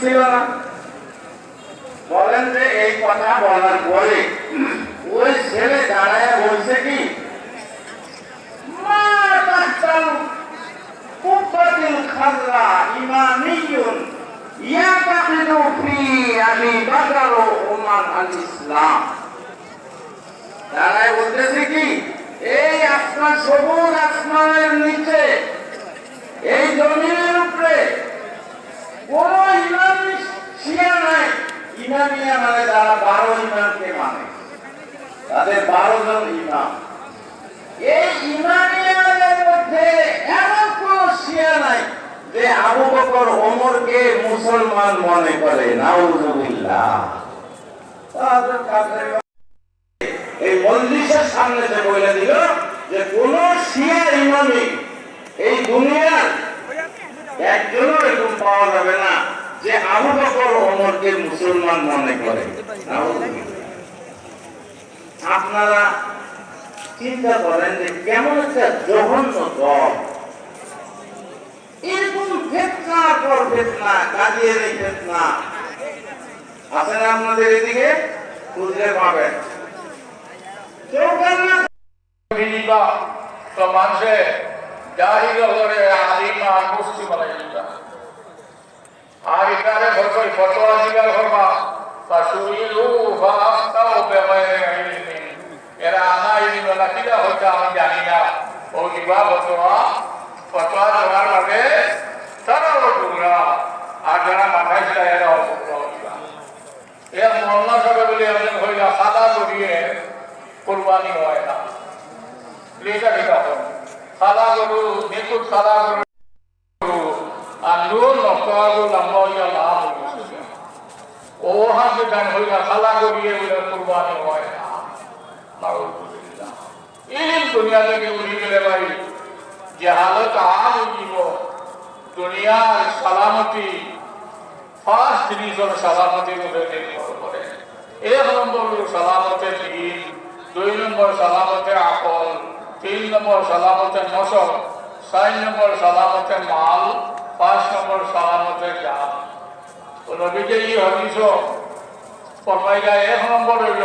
ছিল না? বলেন যে এই কথা বলার পরে ওই ছেলে দাঁড়ায় বলছে কি? বলতেছে কি? এই আসমান সবুজ আসমানের নিচে এই জমিনের উপরে কোন ইমাম শিয়া নাই ইমামিয়া মানে যারা বারো ইমামকে মানে তাদের বারো জন ইমাম। এই ইমামিয়াদের মধ্যে এমন কোন শিয়া নাই যে আবু বকর, ওমরকে মুসলমান মনে করে। নাউজুবিল্লাহ। তাদের কাছে এই মজলিসের সামনে যে বলে দিল যে কোন শিয়া ইমামি এই দুনিয়ার একজনও এরকম পাওয়া যাবে না যে আবু বকর, ওমরকে মুসলমান মনে করে। নাউজুবিল্লাহ। আপনারা চিন্তা করেন যে কেমন একটা জঘন্য দল। এরকম ফেতনা পর ফেতনা কাদিয়ানি ফেতনা আছে আপনাদের এদিকে খুঁজলে পাবেন। তো আর এখানে ফতোয়া জিগার করবা বা সুইলু বা এরা আনা ইলমি না কিলা হচ্ছে আমি জানি না। ও দিবা ফতোয়া ফতোয়া দেওয়ার লাগে তারা ও টুকরা। আর যারা মাথায় ছিল দিবা এর মন্না বলে একজন হইলা সাদা করিয়ে কোরবানি হয় না। লেখা লেখা সাদা গরু, নিখুঁত সাদা গরু। ও হাতে গান হইয়া সাদা করিয়ে বলে কোরবানি হয় না। ইলিম দুনিয়া থেকে উড়ি গেলে ভাই জাহালত আম উঠিব দুনিয়ার সালামতি ফার্স্ট জিনিস হলো সালামতির উপরে নির্ভর করে। এক নম্বর সালামতের দিন, দুই নম্বর সালামতের আকল, তিন নম্বর সালামতের নসল চার নম্বর সালামতের মাল, পাঁচ নম্বর সালামতের তো নবীকে এই হদিস ফরমাইলা এক নম্বর হইল